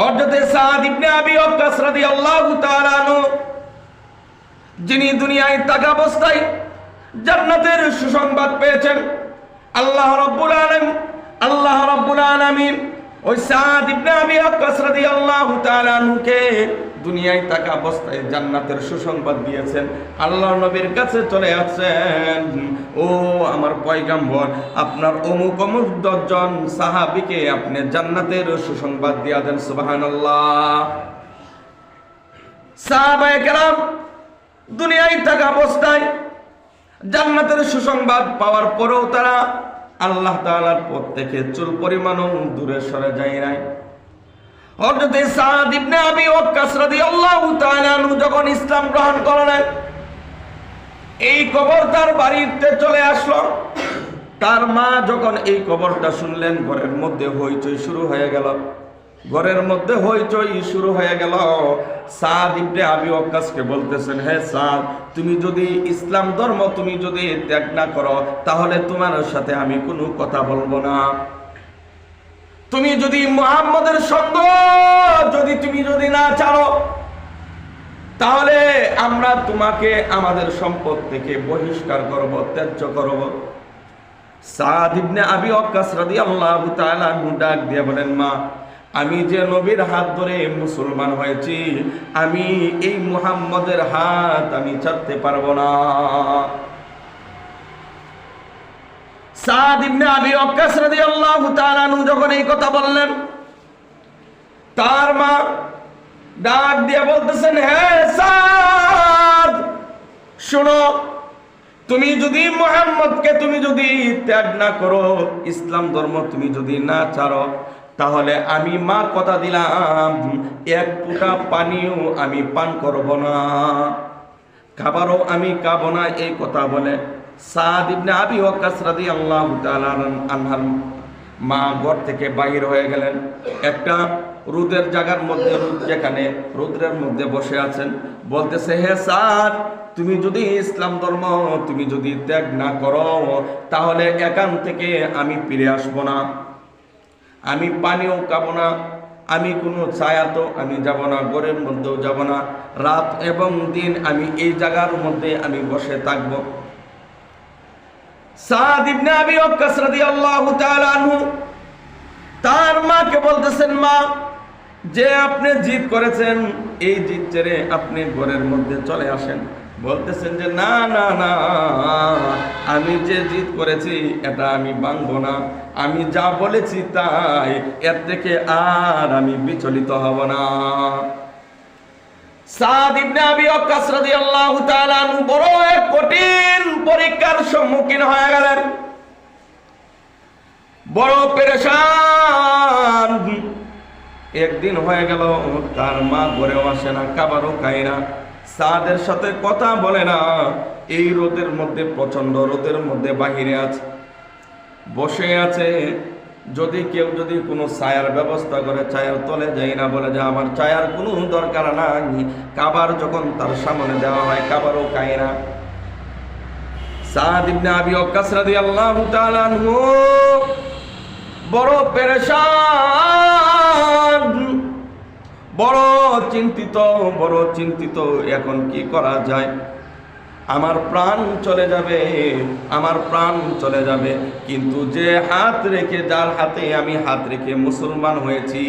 হযরতে সাদ ইবনে আবি ওয়াক্কাস রাদিয়াল্লাহু তাআলা আনহু, যিনি দুনিয়ায় থাকা অবস্থায় জান্নাতের সুসংবাদ পেয়েছেন। আল্লাহ রাব্বুল আলামিন, আল্লাহ রাব্বুল আলামিন ওই সাদ ইবনে আবি ওয়াক্কাস রাদিয়াল্লাহু তাআলা আনহুকে দুনিয়ায় থাকা অবস্থায় জান্নাতের সুসংবাদ দিয়েছেন। আল্লাহ নবীর কাছে চলে আসছেন। ও আমার পয়গাম্বর, আপনার অমুক অমুক দশজন সাহাবিকে আপনি জান্নাতের সুসংবাদ দিয়া দেন, সুবহানাল্লাহ। সাহাবায়ে কেরাম, দুনিয়ায় থাকা অবস্থায় জান্নাতের সুসংবাদ পাওয়ার পরেও তারা আল্লাহ তালার পথ থেকে চুল পরিমাণও দূরে সরে যায় নাই। হযরতে সাদ ইবনে আবি ওয়াক্কাস রাদিয়াল্লাহু তাআলা যখন ইসলাম গ্রহণ করলেন, এই কবর তার বাড়িতে চলে আসলো। তার মা যখন এই কবরটা শুনলেন, ঘরের মধ্যে হইচই শুরু হয়ে গেল। ঘরের মধ্যে হইচই শুরু হয়ে গেল। সাদ ইবনে আবি ওয়াক্কাসকে বলতেছেন, হে সাদ, তুমি যদি ইসলাম ধর্ম তুমি যদি ত্যাগ না করো, তাহলে তোমার সাথে আমি কোনো কথা বলব না। তুমি যদি মুহাম্মদের সঙ্গ যদি তুমি যদি না চাও তাহলে আমরা তোমাকে আমাদের সম্পদ থেকে বহিষ্কার করব, ত্যায্য করব। সাদ ইবনে আবি ওয়াক্কাস রাদিয়াল্লাহু তাআলা ডাক দিয়ে বলেন, মা আমি যে নবীর হাত ধরে মুসলমান হয়েছি, আমি এই মুহাম্মদের হাত আমি ছাড়তে পারব না। তার মা ডাক দিয়ে তুমি যদি মোহাম্মদকে তুমি যদি ত্যাগ না করো, ইসলাম ধর্ম তুমি যদি না ছাড়ো তাহলে আমি মা কথা দিলাম। এক ফুটা পানিও আমি পান করব না। খাবারও আমি খাব না, এই কথা বলে মা ঘর থেকে বাহির হয়ে গেলেন। একটা মধ্যে যেখানে, রোদ্রের মধ্যে বসে আছেন। বলতেছে, হে সাদ, তুমি যদি ইসলাম ধর্ম, তুমি যদি ত্যাগ না করো, তাহলে এখান থেকে আমি ফিরে আসব না। আমি পানিও খাব না, আমি কোনো ছায়াতেও আমি যাব না, ঘরের মধ্যেও যাব না। রাত এবং দিন আমি এই জায়গার মধ্যে আমি বসে থাকব। তার মাকে বলতেছেন, মা যে আপনি জিদ করেছেন, এই জিদ ছেড়ে আপনি ঘরের মধ্যে চলে আসেন। বলতেছেন যে, না না না, আমি যে জিদ করেছি, এটা আমি ভাঙবো না। আমি যা বলেছি তাই, এর থেকে আর আমি বিচলিত হব না। পরীক্ষার সম্মুখীন হয়ে গেলেন। বড় পেরেশান একদিন হয়ে গেল তার মা ঘরেও আসে না খাবারও খায় না। সাদের সাথে কথা বলে না। এই রোদের মধ্যে প্রচণ্ড রোদের মধ্যে বাহিরে আছে। বসে আছে। যদি কেউ যদি কোনো ছায়ার ব্যবস্থা করে, ছায়ার তলে যাই না বলে যে আমার ছায়ার কোনো দরকার নাই। কাবার যখন তার সামনে দেওয়া হয়, কাবারও খায় না। বড় পেরেশান। বড় চিন্তিত বড় চিন্তিত, এখন কি করা যায়? আমার প্রাণ চলে যাবে, আমার প্রাণ চলে যাবে, কিন্তু যে হাত রেখে, যার হাতে আমি হাত রেখে মুসলমান হয়েছি,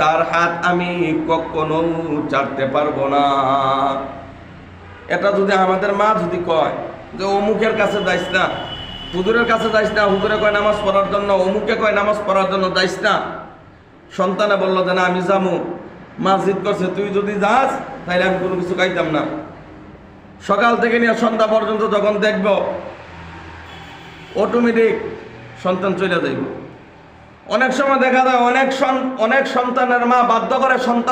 তার হাত আমি কখনো চাটতে পারব না। এটা যদি আমাদের মা যদি কয় যে, অমুকের কাছে যাইস না, হুজুরের কাছে যাইস না, হুজুরে কয় নামাজ পড়ার জন্য, অমুকে কয় নামাজ পড়ার জন্য যাইস না। সন্তানে বলল যে, না, আমি যাব। মা জিদ করছে, তুই যদি যাস তাহলে আমি কোনো কিছু খাইতাম না। সকাল থেকে নিয়ে সন্ধ্যা পর্যন্ত যখন দেখব অটোমেটিক সন্তান চলে যাইব। অনেক সময় দেখা যায়, অনেক অনেক সন্তানের মা বাধ্য করে সন্তান